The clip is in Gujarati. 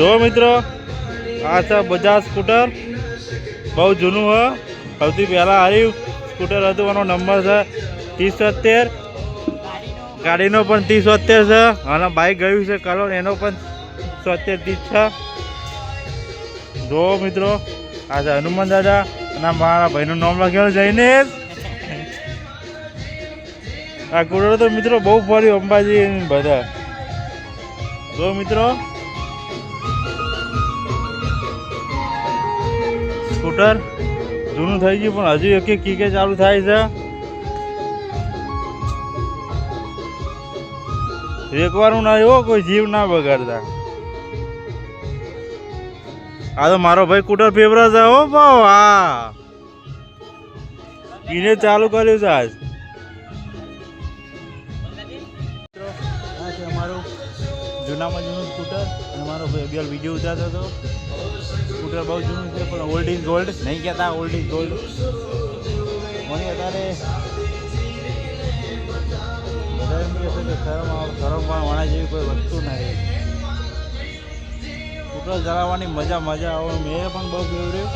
જો મિત્રો, આ છે બજાજ સ્કૂટર. બહુ જૂનું હ. સૌથી પહેલાં આવ્યું સ્કૂટર હતું, એનો નંબર છે ત્રીસ સત્તેર. ગાડીનો પણ ત્રીસ સત્તેર છે. અને બાઇક ગયું છે કલર એનો પણ સોતેર ત્રીસ છે. જુઓ મિત્રો, આ છે હનુમાન દાદા અને મારા ભાઈનું નામ લખેલું જઈને આ કુડર તો મિત્રો બહુ ફર્યું અંબાજી બધા. જો મિત્રો સ્કૂટર. જૂનું થઈ ગયું, પણ હજુ એક એક કીકે ચાલુ થાય છે. રેકવાનું ના એવો કોઈ જીવ ના બગાડતા. આ તો મારો ભાઈ કુટર ફેવરા છે, હો ભાવ, હા. એને ચાલુ કર્યું છે આજ. અમારું જૂનામાં જૂનું સ્કૂટર અને મારો અગિયાર વીડિયો ઉતારતો હતો. સ્કૂટર બહુ જૂનું છે, પણ ઓલ્ડ ઇઝ ગોલ્ડ નહીં કહેતા ઓલ્ડ ઇઝ ગોલ્ડ મને અત્યારે બધા એમ કહે છે કે શરમ શરમમાં વણા જેવી કોઈ વસ્તુ નહીં સ્કૂટર ચલાવવાની મજા મજા આવે. મેં પણ બહુ ફેવરેટ